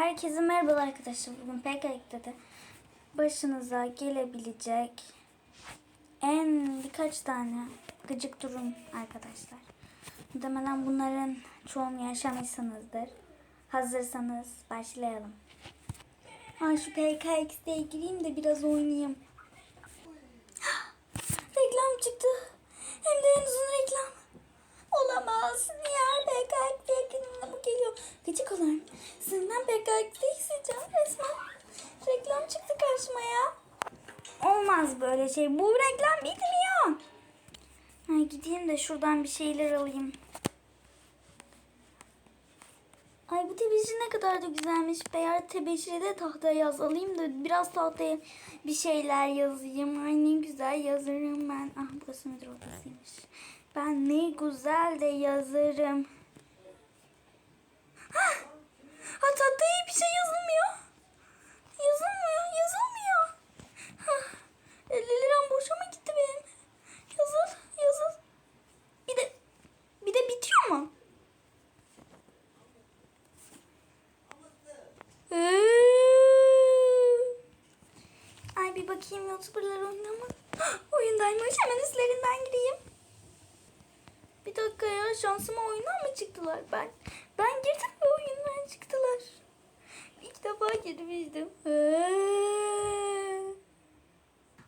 Herkese merhaba arkadaşlar. Bugün PKK'da de başınıza gelebilecek en birkaç tane gıcık durum arkadaşlar. Muhtemelen bunların çoğunu yaşamışsınızdır. Hazırsanız başlayalım. Ay şu PKX'de gireyim de biraz oynayayım. reklam çıktı. Hem de en uzun reklam. Olamaz. Niye PKX yakınına bu geliyor? Olan. Sizden PKX'de hissedeceğim resmen. Reklam çıktı karşıma ya. Olmaz böyle şey. Bu reklam bitmiyor. Ay gideyim de şuradan bir şeyler alayım. Ay bu tebeşir ne kadar da güzelmiş. Beyaz tebeşiri de tahtaya yaz. Alayım da biraz tahtaya bir şeyler yazayım. Ay ne güzel yazarım ben. Ah burası müdür odasıymış. Ben ne güzel de yazarım. Hah! Ha tahtaya bir şey yazılmıyor. Yazılmıyor, yazılmıyor. Hah! 50 liram boşa mı gitti benim? Yazıl, yazıl. Bir de, bir de bitiyor mu? Ay bir bakayım YouTuber'lar oynuyor mu? Oyundaymış. Hemen üstlerinden gireyim. Bir dakika ya şansıma oyundan mı çıktılar? Ben ben girdim ve oyundan çıktılar. İlk defa girmiştim.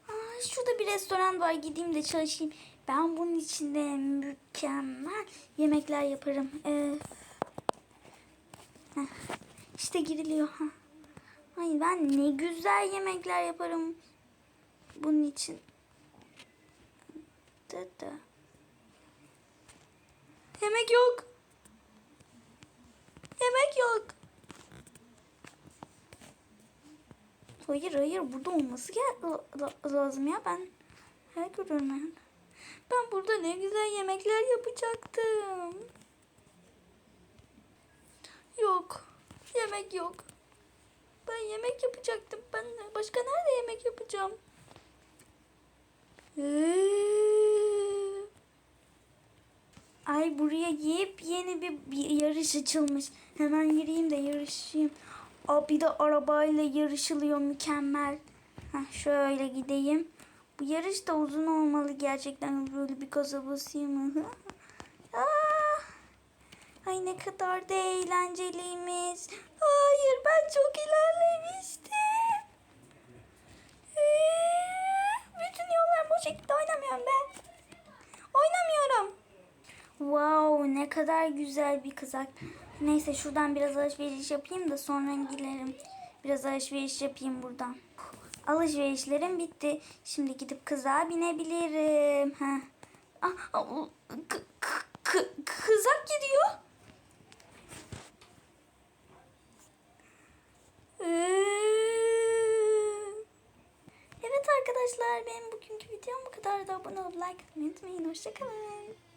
Aa, şurada bir restoran var. Gideyim de çalışayım. Ben bunun içinde mükemmel yemekler yaparım. Ee, heh, işte giriliyor. Ha. Ay ben ne güzel yemekler yaparım bunun için. Da da. Yemek yok. Yemek yok. Hayır hayır burada olması lazım ya ben her görüyorum ben. Ben burada ne güzel yemekler yapacaktım. Yok. Yemek yok. Ben yemek yapacaktım. Ben başka nerede yemek yapacağım? Ee, Ay buraya yepyeni bir, bir yarış açılmış. Hemen gireyim de yarışayım. Aa, bir de arabayla yarışılıyor mükemmel. Heh, şöyle gideyim. Bu yarış da uzun olmalı gerçekten. Böyle bir gaza basayım? Aa, ay ne kadar da eğlenceliymiş. Hayır ben çok ilerlemiştim. Ee, bütün yollar boşa gitti oynamıyorum ben. Oynamıyorum. Wow ne kadar güzel bir kızak. Neyse şuradan biraz alışveriş yapayım da sonra giderim. Biraz alışveriş yapayım buradan. Alışverişlerim bitti. Şimdi gidip kızağa binebilirim. Ha. Ah, ah, kızak gidiyor. Ee, Evet arkadaşlar benim bugünkü videom bu kadar da abone olup like atmayı unutmayın. Hoşçakalın.